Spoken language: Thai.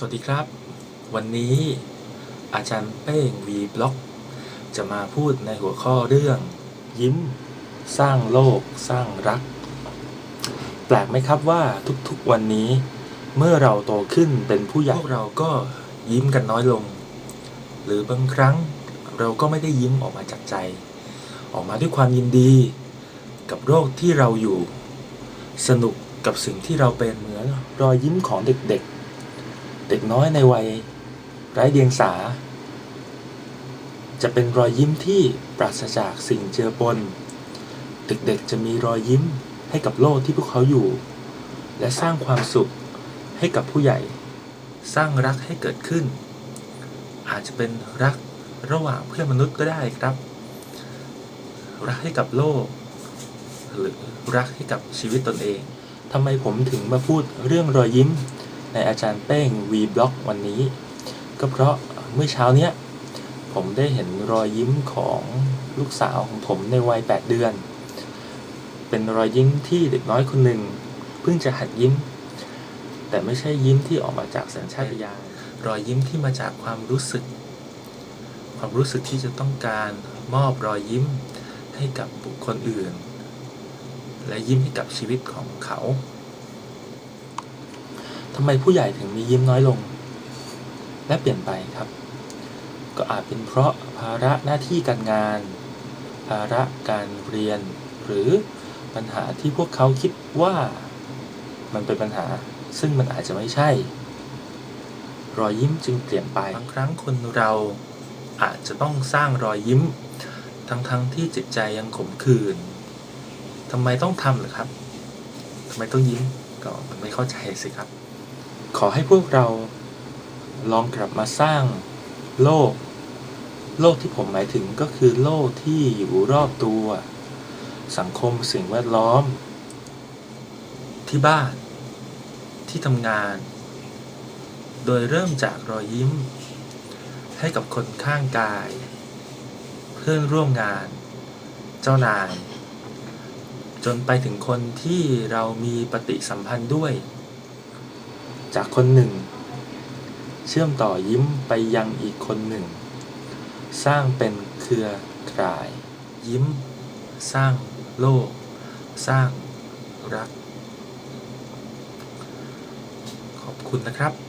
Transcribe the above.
สวัสดีครับ วันนี้อาจารย์เป้ง V Block จะมาพูดในหัวข้อเรื่อง ยิ้ม สร้างโลก สร้างรัก แปลกไหมครับว่าทุกๆวันนี้ เมื่อเราโตขึ้นเป็นผู้ใหญ่พวกเราก็ยิ้มกันน้อยลง หรือบางครั้งเราก็ไม่ได้ยิ้มออกมาจากใจ ออกมาด้วยความยินดี กับโรคที่เราอยู่ สนุกกับสิ่งที่เราเป็นเหมือนรอยยิ้มของเด็กๆ เด็กน้อยในวัยไร้เดียงสา จะเป็นรอยยิ้มที่ปราศจากสิ่งเจือปน เด็กๆจะมีรอยยิ้มให้กับโลกที่พวกเขาอยู่ และสร้างความสุขให้กับผู้ใหญ่ สร้างรักให้เกิดขึ้น อาจจะเป็นรักระหว่างเพื่อนมนุษย์ก็ได้ครับ รักให้กับโลก หรือรักให้กับชีวิตตนเองทำไมผมถึงมาพูดเรื่องรอยยิ้ม ในอาจารย์เป้ง V Block วันนี้ ก็เพราะเมื่อเช้าเนี้ย ผมได้เห็นรอยยิ้มของลูกสาวของผมในวัย 8 เดือน เป็นรอยยิ้มที่เด็กน้อยคนหนึ่งเพิ่งจะหัดยิ้ม แต่ไม่ใช่ยิ้มที่ออกมาจากสัญชาตญาณรอยยิ้มที่มาจากความรู้สึก ความรู้สึกที่จะต้องการมอบรอยยิ้มให้กับบุคคลอื่น และยิ้มให้กับชีวิตของเขา ทำไมผู้ใหญ่ถึงมียิ้มน้อยลง และเปลี่ยนไปครับ ก็อาจเป็นเพราะภาระหน้าที่การงาน ภาระการเรียน หรือปัญหาที่พวกเขาคิดว่า มันเป็นปัญหาซึ่งมันอาจจะไม่ใช่ รอยยิ้มจึงเปลี่ยนไปบางครั้งคนเราอาจจะต้องสร้างรอยยิ้ม ทั้งๆทที่จิตใจยังขมขื่นทำไมต้องทำหรือครับทำไมต้องยิ้มก็มันไม่เข้าใจสิครับ ขอให้พวกเรา ลองกลับมาสร้างโลก โลกที่ผมหมายถึงก็คือโลกที่อยู่รอบตัว สังคมสิ่งแวดล้อม ที่บ้าน ที่ทำงาน โดยเริ่มจากรอยยิ้ม ให้กับคนข้างกาย เพื่อนร่วมงาน เจ้านายจนไปถึงคนที่เรามีปฏิสัมพันธ์ด้วย จากคนหนึ่ง เชื่อมต่อยิ้มไปยังอีกคนหนึ่ง สร้างเป็นเครือข่าย ยิ้ม สร้างโลก สร้างรัก ขอบคุณนะครับ